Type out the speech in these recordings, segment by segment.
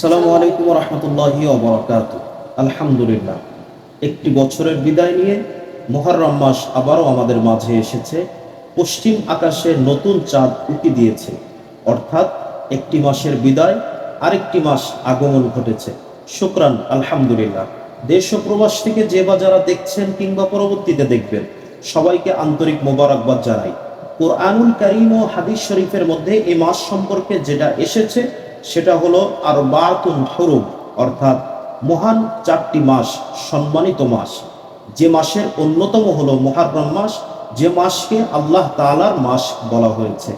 আসসালামু আলাইকুম রহমতুল্লাহি অবরাকাত আলহামদুলিল্লাহ। একটি বছরের বিদায় নিয়ে মহরম মাস আবারও আমাদের মাঝে এসেছে। পশ্চিম আকাশে নতুন চাঁদ উঁকি দিয়েছে। অর্থাৎ একটি মাসের বিদায়, আরেকটি মাস আগমন ঘটেছে। শুক্রান, আলহামদুলিল্লাহ। দেশ ও প্রবাস থেকে যে বা যারা দেখছেন কিংবা পরবর্তীতে দেখবেন, সবাইকে আন্তরিক মোবারকবাদ জানাই। কোরআনুল করিম ও হাদিস শরীফের মধ্যে এই মাস সম্পর্কে যেটা এসেছে সেটা হলো আর বাতুন হরুম, অর্থাৎ মহান চারটি মাস, সম্মানিত মাস। যে মাসের অন্যতম হলো মহারম মাস, যে মাসকে আল্লাহ তাআলার মাস বলা হয়েছে।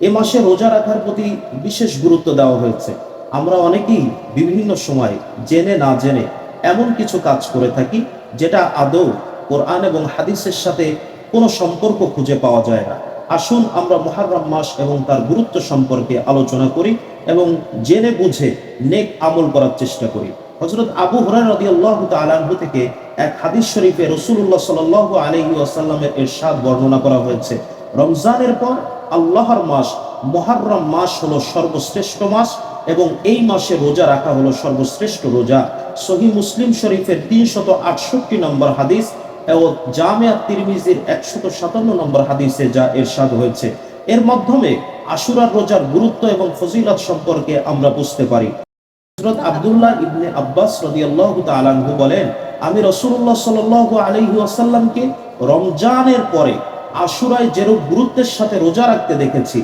এ মাসে রোজা রাখার প্রতি বিশেষ গুরুত্ব দেওয়া হয়েছে। আমরা অনেকেই বিভিন্ন সময় জেনে না জেনে এমন কিছু কাজ করে থাকি, যেটা আদৌ কোরআন এবং হাদিসের সাথে কোনো সম্পর্ক খুঁজে পাওয়া যায় না। আসুন আমরা মহারম মাস এবং তার গুরুত্ব সম্পর্কে আলোচনা করি। এবং জেনে বুঝে নেক আমল করার চেষ্টা করি। হজরত আবু হরার রদি আল্লাহ তালাহু থেকে এক হাদিস শরীফে রসুল্লাহ সাল আলহি আসাল্লামের এরশাদ বর্ণনা করা হয়েছে। রমজানের পর আল্লাহর মাস মহারম মাস হলো সর্বশ্রেষ্ঠ মাস এবং এই মাসে রোজা রাখা হলো সর্বশ্রেষ্ঠ রোজা। সহি মুসলিম শরীফের তিনশত আটষট্টি নম্বর হাদিস এবং জামিয়া তিরমিজির একশত সাতান্ন নম্বর হাদিসে যা এরশাদ হয়েছে। এর মাধ্যমে আশুরার রোজার গুরুত্ব এবং ফজিলত সম্পর্কে আমরা বুঝতে পারি। হযরত আব্দুল্লাহ ইবনে আব্বাস রাদিয়াল্লাহু তাআলা আনহু বলেন, আমি আলাইহি ওয়াসাল্লামকে রমজানের পরে আশুরায় যেরূপ গুরুত্বের সাথে রোজা রাখতে দেখেছি,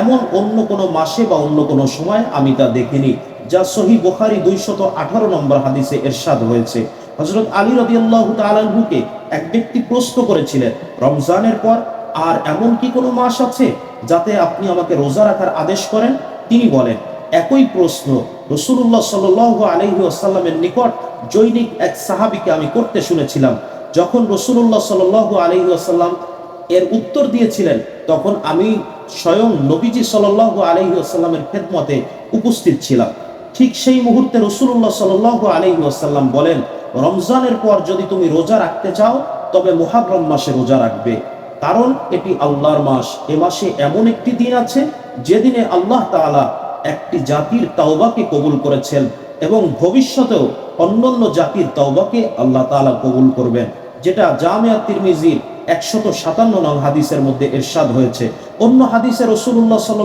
এমন অন্য কোনো মাসে বা অন্য কোনো সময় আমি তা দেখিনি, যা সহি বুখারী দুইশত আঠারো নম্বর হাদিসে এরশাদ হয়েছে। হজরত আলী রদিয়াল্লাহু তাআলাহুকে এক ব্যক্তি প্রশ্ন করেছিলেন, রমজানের পর আর এমন কি কোনো মাস আছে যাতে আপনি আমাকে রোজা রাখার আদেশ করেন? তিনি বলেন, একই প্রশ্ন রসুল্লাহ সাল আলহি আসাল্লামের নিকট জৈনিক এক সাহাবিকে আমি করতে শুনেছিলাম। যখন রসুল্লাহ সাল আলহি আসাল্লাম এর উত্তর দিয়েছিলেন, তখন আমি স্বয়ং নবীজি সাল আলহি আসাল্লামের খেদমতে উপস্থিত ছিলাম। ঠিক সেই মুহূর্তে রসুল্লাহ সাল আলহি আসাল্লাম বলেন, রমজানের পর যদি তুমি রোজা রাখতে চাও, তবে মুহাররম মাসে রোজা রাখবে। কারণ এটি আল্লাহর মাস। এ মাসে এমন একটি দিন আছে, যেদিনে আল্লাহ তাআলা একটি জাতির তাওবাকে কবুল করেছেন এবং ভবিষ্যতেও অন্যান্য জাতির তাওবাকে আল্লাহ তাআলা কবুল করবেন, যেটা জামিয়া তিরমিজির একশত সাতান্ন নং হাদিসের মধ্যে এরশাদ হয়েছে। অন্য হাদিসে রসুল্লাহ সাল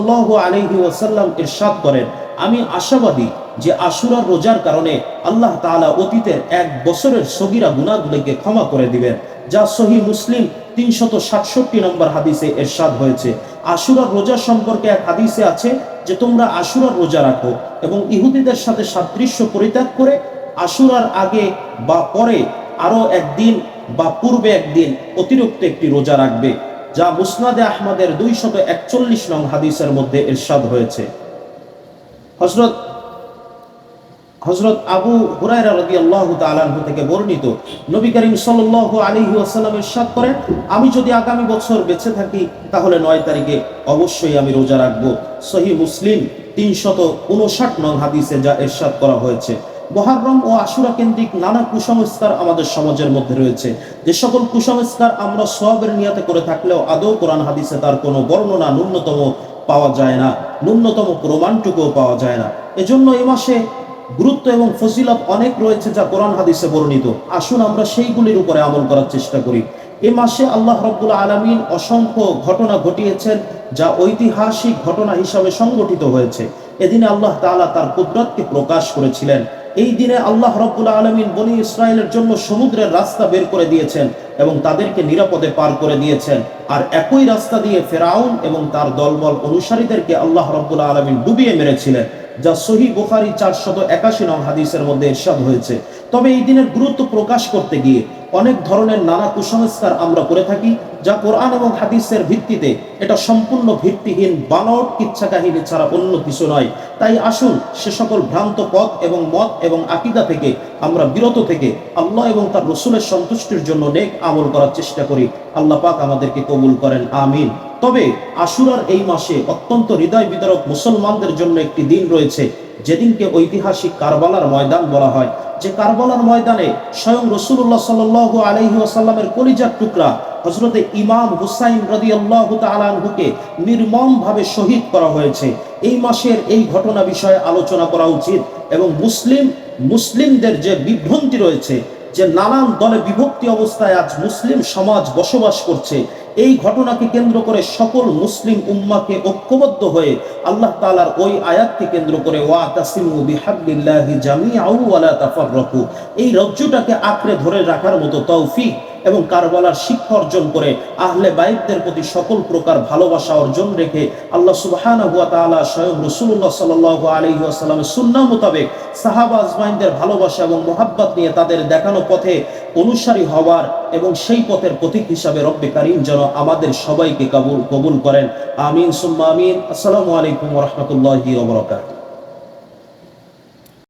আলহি ওয়াসাল্লাম এরশাদ করেন, আমি আশাবাদী যে আশুরার রোজার কারণে আল্লাহ তাআলা অতীতের এক বছরের সগিরা গুণাগুলিকে ক্ষমা করে দিবেন, যা সহি মুসলিম তিনশত সাতষট্টি নম্বর হাদিসে এরশাদ হয়েছে। আশুরার রোজা সম্পর্কে এক হাদিসে আছে যে, তোমরা আশুরার রোজা রাখো এবং ইহুদিদের সাথে সাদৃশ্য পরিত্যাগ করে আশুরার আগে বা পরে আরও একদিন বা পূর্বে একদিন অতিরিক্ত একটি রোজা রাখবে। যা মুসনাদে আহমদের দুইশত একচল্লিশ নং হাদিসের মধ্যে এরশাদ হয়েছে। হজরত হজরত আবু হুরায়রা তাআলা আনহু থেকে বর্ণিত, নবী করিম সাল্লাল্লাহু আলাইহি ওয়াসাল্লাম ইরশাদ করেন, আমি যদি আগামী বছর বেঁচে থাকি, তাহলে নয় তারিখে অবশ্যই আমি রোজা রাখব। সহি মুসলিম তিনশত উনষাট নং হাদিসে যা এরশাদ করা হয়েছে। মহারম ও আশুরা কেন্দ্রিক নানা কুসংস্কার আমাদের সমাজের মধ্যে রয়েছে। যে সকল কুসংস্কার আমরা সবের নিয়াতে করে থাকলেও আদৌ কোরআন হাদিসে তার কোনো বর্ণনা ন্যূনতম পাওয়া যায় না, ন্যূনতম প্রমাণটুকুও পাওয়া যায় না। এজন্য এ মাসে গুরুত্ব এবং ফজিলত অনেক রয়েছে যা কোরআন হাদিসে বর্ণিত। আসুন আমরা সেইগুলির উপরে আমল করার চেষ্টা করি। এ মাসে আল্লাহ রব্বুল আলমিন অসংখ্য ঘটনা ঘটিয়েছেন যা ঐতিহাসিক ঘটনা হিসাবে সংগঠিত হয়েছে। এদিনে আল্লাহ তাআলা তার কুদরতকে প্রকাশ করেছিলেন। এই দিনে আল্লাহ রব্বুল আলমিন বনি ইসরায়েলের জন্য সমুদ্রের রাস্তা বের করে দিয়েছেন এবং তাদেরকে নিরাপদে পার করে দিয়েছেন। আর একই রাস্তা দিয়ে ফেরাউন এবং তার দলবল অনুসারীদেরকে আল্লাহ রব্বুল আলমিন ডুবিয়ে মেরেছিলেন। যা সহি বুখারি চারশত একাশি নং হাদিসের মধ্যে এরশাদ হয়েছে। তবে এই দিনের গুরুত্ব প্রকাশ করতে গিয়ে অনেক ধরনের নানা কুসংস্কার আমরা করে থাকি, যা কোরআন এবং হাদিসের ভিত্তিতে এটা সম্পূর্ণ ভিত্তিহীন বানট কিচ্ছা কাহিনী ছাড়া অন্য কিছু নয়। তাই আসুন সে সকল ভ্রান্ত পথ এবং মত এবং আকিদা থেকে আমরা বিরত থেকে আল্লাহ এবং তার রসুলের সন্তুষ্টির জন্য নেক আমল করার চেষ্টা করি। আল্লাহ পাক আমাদেরকে কবুল করেন, আমিন। তবে আশুরার এই মাসে অত্যন্ত হৃদয় বিতরক মুসলমানদের জন্য একটি দিন রয়েছে। যেদিনকে ঐতিহাসিক কারবালার ময়দান বলা হয়। যে কারবালার ময়দানে স্বয়ং রসুল্লাহ সাল আলহি আসাল্লামের কলিজার টুকরা হজরতে ইমাম হুসাইন রদি আল্লাহ তালানহুকে নির্মমভাবে শহীদ করা হয়েছে। এই মাসের এই ঘটনা বিষয়ে আলোচনা করা উচিত এবং মুসলিম, মুসলিমদের যে বিভ্রান্তি রয়েছে, যে নানান দলে বিভক্তি অবস্থায় আজ মুসলিম সমাজ বসবাস করছে এই ঘটনাকে কেন্দ্র করে সকল মুসলিম উম্মাকে ঐক্যবদ্ধ হয়ে আল্লাহ তালার ওই আয়াতকে কেন্দ্র করে ওয়া তাসিমু বিহাবলিল্লাহি জামিআউ ওয়া লা তাফাররাকু। এই রজ্জুটাকে আঁকড়ে ধরে রাখার মতো তৌফিক এবং কারবালার শিক্ষা অর্জন করে আহলে বাইতদের প্রতি সকল প্রকার ভালোবাসা অর্জন রেখে আল্লাহ সুবহানাহু ওয়া তাআলা স্বয়ং রাসূলুল্লাহ সাল্লাল্লাহু আলাইহি ওয়াসাল্লামের সুন্নাহ মোতাবেক সাহাবা আজমাইনদের ভালোবাসা এবং মোহাব্বত নিয়ে তাদের দেখানো পথে অনুসারী হওয়ার এবং সেই পথের প্রতীক হিসাবে রব্বে কারিম যেন আমাদের সবাইকে কবুল কবুল করেন। আমিন, সুম্মা আমিন। আসসালামু আলাইকুম রাহমাতুল্লাহি ওয়া বারাকাতুহু।